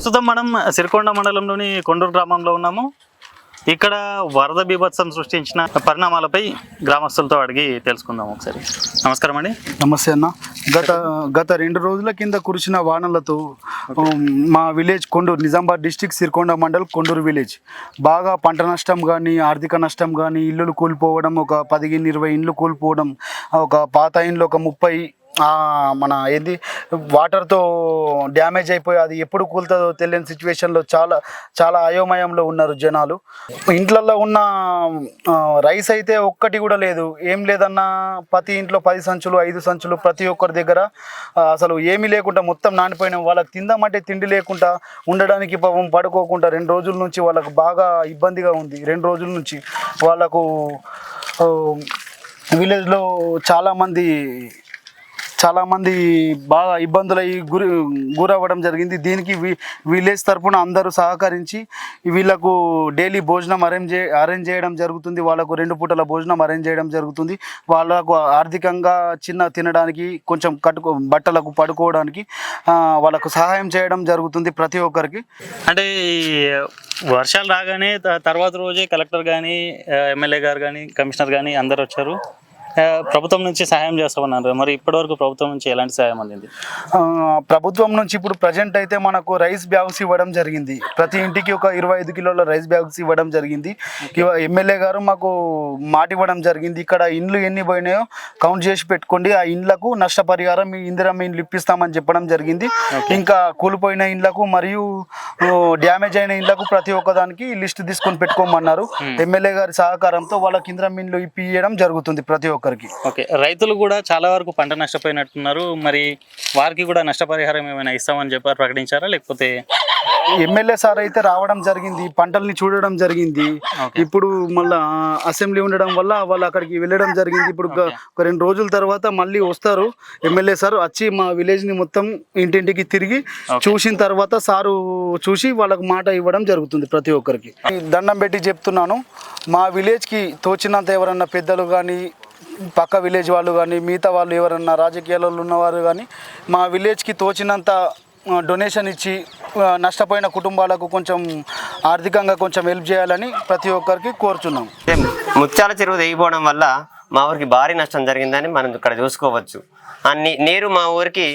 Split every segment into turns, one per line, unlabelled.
ప్రస్తుతం మనం సిరికొండ మండలంలోని కొండూరు గ్రామంలో ఉన్నాము. ఇక్కడ వరద బీభత్సం సృష్టించిన పరిణామాలపై గ్రామస్తులతో అడిగి తెలుసుకుందాం ఒకసారి. నమస్కారం అండి.
నమస్తే అన్న. గత గత రెండు రోజుల కింద కురిసిన వానలతో మా village Konduru Nizamabad district Sirikonda mandal Konduru village. బాగా పంట నష్టం కానీ ఆర్థిక నష్టం కానీ ఇల్లులు కూలిపోవడం ఒక పదిహేను ఇరవై ఇండ్లు కూలిపోవడం ఒక పాత ఇండ్లు ఒక ముప్పై మన ఏంది వాటర్తో డ్యామేజ్ అయిపోయి అది ఎప్పుడు కూలుతుందో తెలియని సిచ్యువేషన్లో చాలా చాలా అయోమయంలో ఉన్నారు జనాలు. ఇంట్లలో ఉన్న రైస్ అయితే ఒక్కటి కూడా లేదు. ఏం లేదన్నా ప్రతి ఇంట్లో పది సంచులు ఐదు సంచులు ప్రతి ఒక్కరి దగ్గర అసలు ఏమీ లేకుండా మొత్తం నానిపోయినాం వాళ్ళకి తిందామంటే తిండి లేకుండా ఉండడానికి పాపం పడుకోకుండా రెండు రోజుల నుంచి వాళ్ళకు బాగా ఇబ్బందిగా ఉంది. రెండు రోజుల నుంచి వాళ్ళకు విలేజ్లో చాలామంది చాలామంది బాగా ఇబ్బందులు అయ్యి గురి గురవ్వడం జరిగింది. దీనికి విలేజ్ తరఫున అందరూ సహకరించి వీళ్ళకు డైలీ భోజనం అరేంజ్ చే అరేంజ్ చేయడం జరుగుతుంది. వాళ్ళకు రెండు పూటల భోజనం అరేంజ్ చేయడం జరుగుతుంది. వాళ్ళకు ఆర్థికంగా చిన్న తినడానికి కొంచెం కట్టుకో బట్టలకు పడుకోవడానికి వాళ్ళకు సహాయం చేయడం జరుగుతుంది ప్రతి ఒక్కరికి.
అంటే వర్షాలు రాగానే త- తర్వాత రోజే కలెక్టర్ కానీ ఎమ్మెల్యే గారు కానీ కమిషనర్ కానీ అందరు వచ్చారు ప్రభుత్వం నుంచి సహాయం చేస్తామన్నారు. మరి ఇప్పటివరకు ప్రభుత్వం నుంచి ఎలాంటి సహాయం అందింది?
ప్రభుత్వం నుంచి ఇప్పుడు ప్రజెంట్ అయితే మనకు రైస్ బ్యాగ్స్ ఇవ్వడం జరిగింది. ప్రతి ఇంటికి ఒక ఇరవై ఐదు కిలోల రైస్ బ్యాగ్స్ ఇవ్వడం జరిగింది. ఎమ్మెల్యే గారు మాకు మాట ఇవ్వడం జరిగింది. ఇక్కడ ఇండ్లు ఎన్ని పోయినాయో కౌంట్ చేసి పెట్టుకోండి. ఆ ఇండ్లకు నష్టపరిహారం మీ ఇందిరమ్మ ఇండ్లు ఇప్పిస్తామని చెప్పడం జరిగింది. ఇంకా కూలిపోయిన ఇండ్లకు మరియు డ్యామేజ్ అయిన ఇండ్లకు ప్రతి ఒక్కదానికి లిస్ట్ తీసుకొని పెట్టుకోమన్నారు. ఎమ్మెల్యే గారి సహకారంతో వాళ్ళకి ఇందిరమ్మ ఇండ్లు ఇప్పియడం జరుగుతుంది ప్రతి ఒక్కరికి
ఓకే రైతులు కూడా చాలా వరకు పంట నష్టపోయినట్టున్నారు. మరి వారికి కూడా నష్టపరిహారం ఏమైనా ఇస్తామని చెప్పారు ప్రకటించారా? లేకపోతే
ఎమ్మెల్యే సార్ అయితే రావడం జరిగింది పంటల్ని చూడడం జరిగింది. ఇప్పుడు మళ్ళా అసెంబ్లీ ఉండడం వల్ల వాళ్ళు అక్కడికి వెళ్ళడం జరిగింది. ఇప్పుడు ఒక- రెండు రోజుల తర్వాత మళ్ళీ వస్తారు. ఎమ్మెల్యే సార్ వచ్చి మా విలేజ్ని మొత్తం ఇంటింటికి తిరిగి చూసిన తర్వాత సారు చూసి వాళ్ళకి మాట ఇవ్వడం జరుగుతుంది ప్రతి ఒక్కరికి. దండం పెట్టి చెప్తున్నాను మా విలేజ్కి తోచినంత ఎవరన్నా పెద్దలు కానీ పక్క విలేజ్ వాళ్ళు కానీ మిగతా వాళ్ళు ఎవరన్నా రాజకీయాలలో ఉన్నవారు కానీ మా విలేజ్కి తోచినంత డొనేషన్ ఇచ్చి నష్టపోయిన కుటుంబాలకు కొంచెం ఆర్థికంగా కొంచెం హెల్ప్ చేయాలని ప్రతి ఒక్కరికి కోరుచున్నాం.
ముత్యాల చెరువు తెగిపోవడం వల్ల మా ఊరికి భారీ నష్టం జరిగిందని మనం ఇక్కడ చూసుకోవచ్చు. అన్ని నీరు మా ఊరికి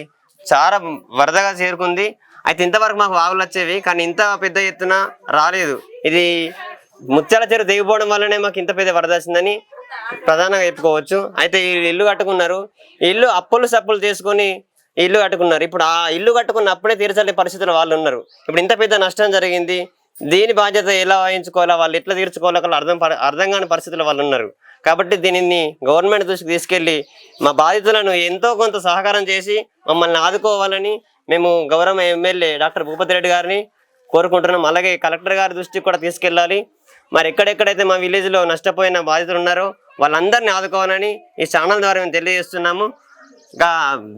చాలా వరదగా చేరుకుంది. అయితే ఇంతవరకు మాకు వాగులు వచ్చేవి కానీ ఇంత పెద్ద ఎత్తున రాలేదు. ఇది ముత్యాల చెరువు తెగిపోవడం వల్లనే మాకు ఇంత పెద్ద వరద వచ్చిందని ప్రధానంగా చెప్పుకోవచ్చు. అయితే ఈ ఇల్లు కట్టుకున్నారు. ఇల్లు అప్పులు సప్పులు చేసుకొని ఇల్లు కట్టుకున్నారు. ఇప్పుడు ఆ ఇల్లు కట్టుకున్న అప్పుడే తీర్చలే పరిస్థితులు వాళ్ళు ఉన్నారు. ఇప్పుడు ఇంత పెద్ద నష్టం జరిగింది. దీని బాధ్యత ఎలా వహించుకోవాలా? వాళ్ళు ఎట్లా తీర్చుకోవాలో వాళ్ళు అర్థం అర్థం కాని పరిస్థితులు వాళ్ళు ఉన్నారు. కాబట్టి దీనిని గవర్నమెంట్ దృష్టికి తీసుకెళ్ళి మా బాధితులను ఎంతో కొంత సహకారం చేసి మమ్మల్ని ఆదుకోవాలని మేము గౌరవ ఎమ్మెల్యే డాక్టర్ భూపతి రెడ్డి గారిని కోరుకుంటున్నాం. అలాగే కలెక్టర్ గారి దృష్టికి కూడా తీసుకెళ్ళాలి. మరి ఎక్కడెక్కడైతే మా విలేజ్లో నష్టపోయిన బాధితులు ఉన్నారో వాళ్ళందరినీ ఆదుకోవాలని ఈ ఛానల్ ద్వారా మేము తెలియజేస్తున్నాము. ఇంకా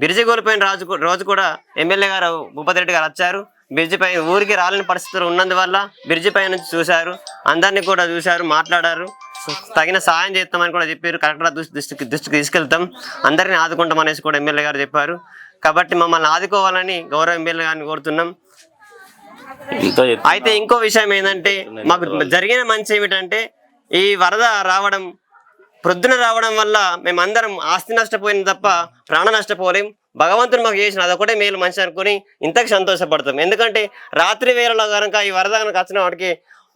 బిర్జి కోల్పోయిన రాజు రోజు కూడా ఎమ్మెల్యే గారు భూపతిరెడ్డి గారు వచ్చారు. బ్రిడ్జి పై ఊరికి రాలేని పరిస్థితులు ఉన్నందువల్ల బ్రిడ్జి పై నుంచి చూశారు. అందరినీ కూడా చూశారు మాట్లాడారు. తగిన సహాయం చేస్తామని కూడా చెప్పారు. కరెక్ట్గా దృష్టి దృష్టికి దృష్టికి తీసుకెళ్తాం. అందరినీ ఆదుకుంటాం అనేసి కూడా ఎమ్మెల్యే గారు చెప్పారు. కాబట్టి మమ్మల్ని ఆదుకోవాలని గౌరవ ఎమ్మెల్యే గారిని కోరుతున్నాం. అయితే ఇంకో విషయం ఏంటంటే మాకు జరిగిన మంచి ఏమిటంటే ఈ వరద రావడం ప్రొద్దున రావడం వల్ల మేమందరం ఆస్తి నష్టపోయిన తప్ప ప్రాణ నష్టపోలేం. భగవంతుడు మాకు చేసిన అదొకటే మేలు మంచి అనుకుని ఇంతకు సంతోషపడతాం. ఎందుకంటే రాత్రి వేళలో కనుక ఈ వరద కనుక వచ్చిన వాడికి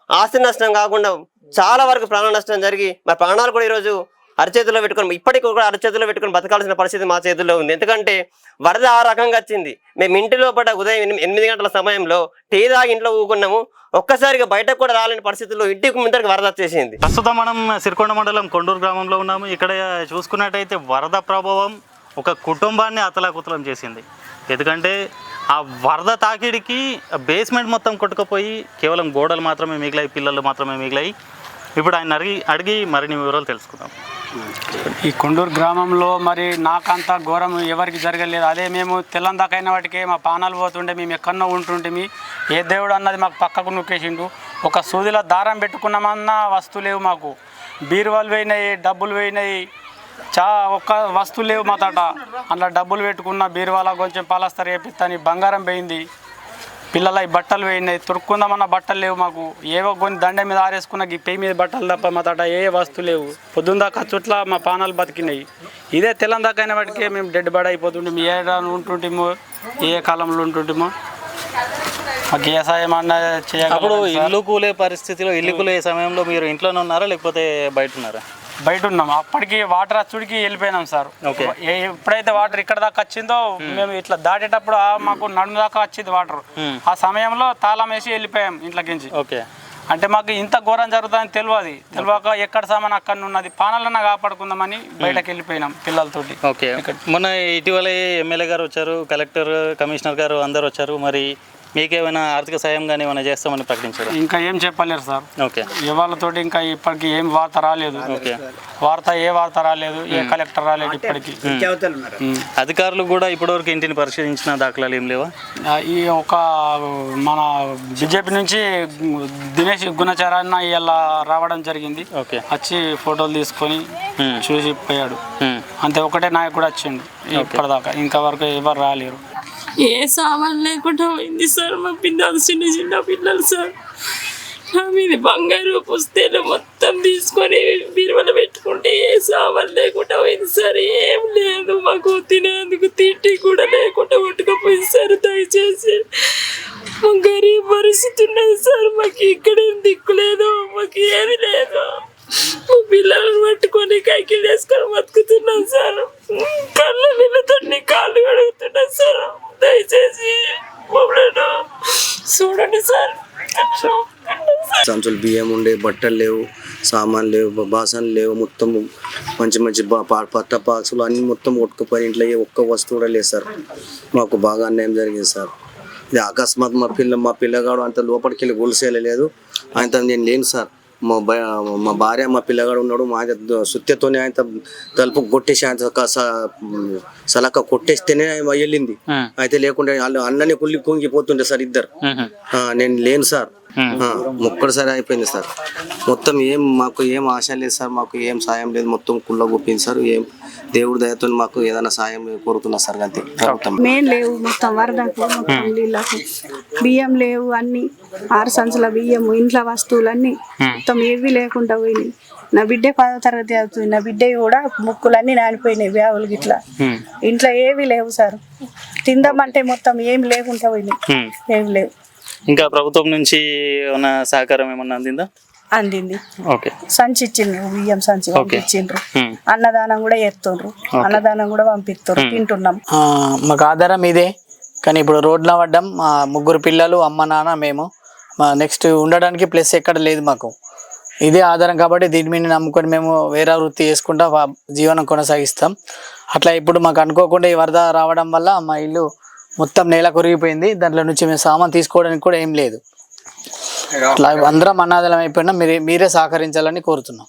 ఆస్తి నష్టం కాకుండా చాలా వరకు ప్రాణ నష్టం జరిగి మరి ప్రాణాలు కూడా ఈరోజు అరచేతిలో పెట్టుకొని ఇప్పటికి కూడా అరచేతిలో పెట్టుకొని బతకాల్సిన పరిస్థితి మా చేతుల్లో ఉంది. ఎందుకంటే వరద ఆ రకంగా వచ్చింది. మేము ఇంటిలో లోపల ఉదయం ఎనిమిది గంటల సమయంలో టీ తాగి ఇంట్లో ఊకున్నాము ఒక్కసారిగా బయటకు కూడా రాలేని పరిస్థితుల్లో ఇంటికి ముందరికి వరద వచ్చేసింది.
ప్రస్తుతం మనం సిరికొండ మండలం కొండూరు గ్రామంలో ఉన్నాము. ఇక్కడ చూసుకున్నట్టయితే వరద ప్రభావం ఒక కుటుంబాన్ని అతలాకుతలం చేసింది. ఎందుకంటే ఆ వరద తాకిడికి బేస్మెంట్ మొత్తం కొట్టుకుపోయి కేవలం గోడలు మాత్రమే మిగిలాయి పిల్లలు మాత్రమే మిగిలాయి. ఇప్పుడు ఆయన అడిగి అడిగి మరిన్ని వివరాలు తెలుసుకుందాం.
ఈ కొండూరు గ్రామంలో మరి నాకంత ఘోరం ఎవరికి జరగలేదు. అదే మేము తెల్లందాకైన వాటికే మా పానాలు పోతుండే మేము ఎక్కడో ఉంటుంటే ఏ దేవుడు అన్నది మాకు పక్కకు నొక్కేసిండు. ఒక సూదిలో దారం పెట్టుకున్నామన్నా వస్తువు లేవు మాకు. బీరువాలు పోయినాయి డబ్బులు పోయినాయి. చా ఒక్క వస్తువు లేవు మా తట అందులో డబ్బులు పెట్టుకున్న బీరువాల కొంచెం పాలస్తరు వేపిస్తాని బంగారం పోయింది. పిల్లల బట్టలు వేయినాయి తొడుక్కుందామన్న బట్టలు లేవు మాకు. ఏవో కొన్ని దండ మీద ఆరేసుకున్న ఈ పెయి మీద బట్టలు తప్ప మా తట ఏ వస్తువు లేవు. పొద్దున్న దాకా చుట్ల మా పానాలు బతికినాయి. ఇదే తెల్లం దాకా అయిన వాటికి మేము డెడ్ బాడీ అయిపోతుంటాము. ఏ ఉంటుంటేమో ఏ కాలంలో ఉంటుంటేమో. మాకు ఏ సాయం అన్న
అప్పుడు
చేయగలరు
ఇల్లు కూలే పరిస్థితిలో ఇల్లు కూలే సమయంలో మీరు ఇంట్లోనే ఉన్నారా లేకపోతే బయట ఉన్నారా?
బయట ఉన్నాం. అప్పటికి వాటర్ అచ్చుడికి వెళ్ళిపోయినాం సార్. ఎప్పుడైతే వాటర్ ఇక్కడ దాకా వచ్చిందో మేము ఇట్లా దాటేటప్పుడు మాకు నడుము దాకా వచ్చింది వాటర్.
మ్మ్.
ఆ సమయంలో తాళం వేసి వెళ్ళిపోయాం ఇంట్లోకించి
ఓకే.
అంటే మాకు ఇంత ఘోరం జరుగుతుందని తెలియదు. తెలియక ఎక్కడ సామాన్ అక్కడ ఉన్నది. పానాలన్నా కాపాడుకుందామని బయటకు వెళ్ళిపోయినాం పిల్లలతోటి.
ఓకే. మొన్న ఇటీవల ఎమ్మెల్యే గారు వచ్చారు కలెక్టర్ కమిషనర్ గారు అందరు వచ్చారు. మరి మీకేమైనా ఆర్థిక సాయం కానీ ఏమైనా చేస్తామని ప్రకటించారు?
ఇంకా ఏం చెప్పలేరు సార్.
ఓకే.
ఇవాళతోటి ఇంకా ఇప్పటికి ఏం వార్త రాలేదు.
ఓకే.
వార్త ఏ వార్త రాలేదు ఏ కలెక్టర్ రాలేదు ఇప్పటికి.
అధికారులు కూడా ఇప్పటివరకు ఇంటిని పరిశీలించిన దాఖలాలు ఏం లేవా?
ఈ ఒక మన బీజేపీ నుంచి దినేష్ గుణచారాన్న ఇలా రావడం జరిగింది.
ఓకే.
వచ్చి ఫోటోలు తీసుకొని. చూసి పోయాడు. అంతే ఒకటే నాయకుడు వచ్చిండు ఇప్పటిదాకా. ఇంకా వరకు ఎవరు రాలేరు.
ఏ సామాన్ లేకుండా పోయింది సార్? మా పిల్లలు చిన్న చిన్న పిల్లలు సార్. నా మీద బంగారు పుస్తేలు మొత్తం తీసుకొని బీరువలో పెట్టుకుంటే ఏ సామాన్ లేకుండా పోయింది సార్. ఏం లేదు మాకు తినేందుకు తిండి కూడా లేకుండా కొట్టుకపోయింది సార్. దయచేసి మా గరీబ్ పరిస్థితి ఉన్నది సార్. మాకు ఇక్కడ ఏం దిక్కు లేదు మాకు ఏది లేదు. మా పిల్లలను పట్టుకొని కైకిలు వేసుకొని బతుకుతున్నాం సార్ కళ్ళ నీళ్ళతో కాళ్ళు కడుగుతున్నా సార్ దయచేసి మమ్మల్ని చూడండి సార్
సంచులు బియ్యం ఉండే బట్టలు లేవు సామాన్లు లేవు బాసనలు లేవు మొత్తం మంచి మంచి పట్ట బాక్సులు అన్ని మొత్తం కొట్టుకుపోయి ఇంట్లో ఒక్క వస్తువు కూడా లేదు సార్. మాకు బాగా అన్యాయం జరిగింది సార్. ఇది అకస్మాత్ మా పిల్ల మా పిల్లగాడు అంత లోపలికి వెళ్ళి గొలుసేయలేదు ఆయన నేను లేను సార్. మా భ- మా భార్య మా పిల్లగాడు ఉన్నాడు మా సుత్తెతోనే ఆయన తలుపు కొట్టేసి ఆయన సలక కొట్టేస్తేనే వెళ్ళింది. అయితే లేకుంటే వాళ్ళు అన్ననే కుళ్ళి కుంగిపోతుండే సార్ ఇద్దరు. నేను లేను సార్. ఒక్కడిసారి అయిపోయింది సార్. మొత్తం ఏం మాకు ఏం ఆశ లేదు సార్ మాకు ఏం సాయం లేదు. మొత్తం కుళ్ళ గుప్పింది సార్. ఏం దేవుడి దయతో మాకు ఏదైనా సాయం కోరుతున్నా సార్ అంతే.
మెయిన్ లేవు మొత్తం వరదకు మొత్తం నీళ్ళకు బియ్యం లేవు అన్ని ఆరు సంచుల బియ్యం ఇంట్లో వస్తువులన్నీ మొత్తం ఏవి లేకుండా పోయినాయి. నా బిడ్డ పదో తరగతి అవుతుంది. నా బిడ్డ కూడా ముక్కులన్నీ నానిపోయినాయి బ్యాగులు గిట్లా.
మ్మ్.
ఇంట్లో ఏవి లేవు సార్. తిందామంటే మొత్తం ఏమి లేకుండా పోయినాయి.
మ్మ్.
ఏమి లేవు.
ఇంకా ప్రభుత్వం నుంచి ఏమైనా సహకారం ఏమన్నా అందిందా?
అందింది.
ఓకే.
సంచి ఇచ్చిండ్రు బియ్యం సంచి పంపించిండ్రు.
మ్మ్.
అన్నదానం కూడా చేస్తుండ్రు. అన్నదానం కూడా పంపిస్తుండ్రు. తింటున్నాం.
ఆ, మాకు ఆధారం ఇదే. కానీ ఇప్పుడు రోడ్ల పడ్డాం మా ముగ్గురు పిల్లలు అమ్మ నాన్న మేము. మా నెక్స్ట్ ఉండడానికి ప్లస్ ఎక్కడ లేదు మాకు. ఇదే ఆధారం కాబట్టి దీని మీద నమ్ముకొని మేము వేరే వృత్తి చేసుకుంటా జీవనం కొనసాగిస్తాం. అట్లా ఇప్పుడు మాకు అనుకోకుండా ఈ వరద రావడం వల్ల మా ఇల్లు మొత్తం నేల కొరిగిపోయింది. దాంట్లో నుంచి మేము సామాన్ తీసుకోవడానికి కూడా ఏం లేదు. అందరం అనాథలం అయిపోయినా మీరే మీరే సహకరించాలని కోరుతున్నాం.